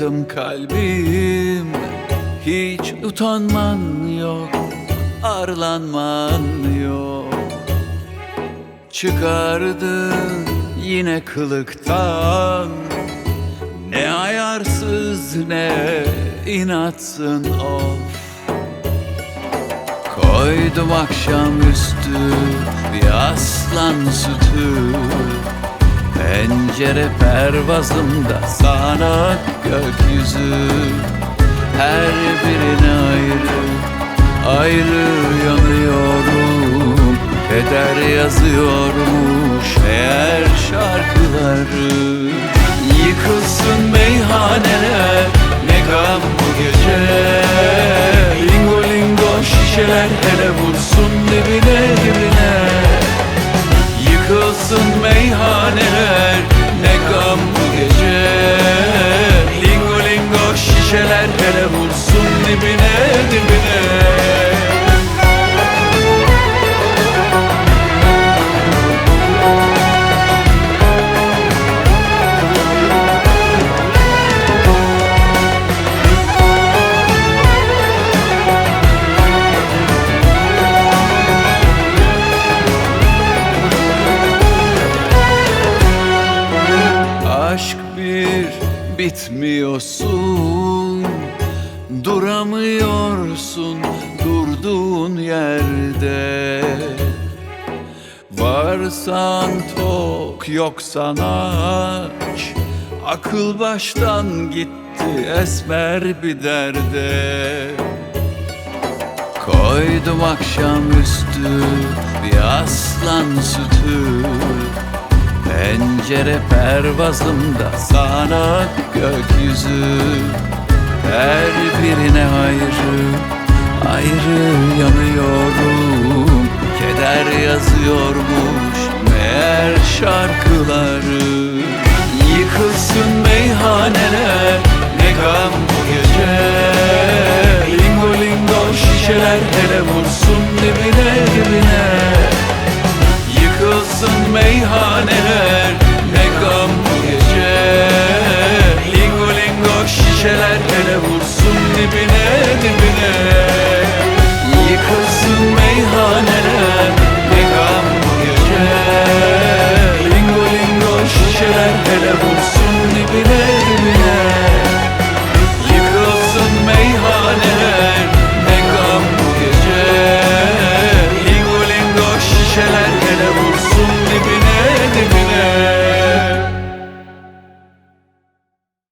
Yaktım kalbim. Hiç utanman yok Arlanman yok. Çıkardın yine kılıktan. Ne ayarsız ne inatsın of. Koydum akşamüstü bir aslan sütü Pencere pervazımda sana gökyüzü. Her birine ayrı, ayrı yanıyorum. Keder yazıyormuş eğer şarkıları. Yıkılsın meyhaneler, ne gam bu gece? Lingo lingo şişeler hele vursun hele vursun dibine dibine. Aşk bir bitmiyorsun Duramıyorsun durduğun yerde. Varsan tok yoksan aç. Akıl baştan gitti esmer bir derde. Koydum akşamüstü bir aslan sütü. Pencere pervazımda sana gökyüzü Her birine ayrı, ayrı yanıyorum. Keder yazıyormuş meğer şarkıları. Yıkılsın meyhaneler, ne gam bu gece. Lingo lingo şişeler hele vursun dibine dibine. Yıkılsın meyhaneler Şişeler ele vursun dibine dibine. Yıkılsın meyhaneler Ne gam bu gece. Lingo lingo şişeler ele vursun.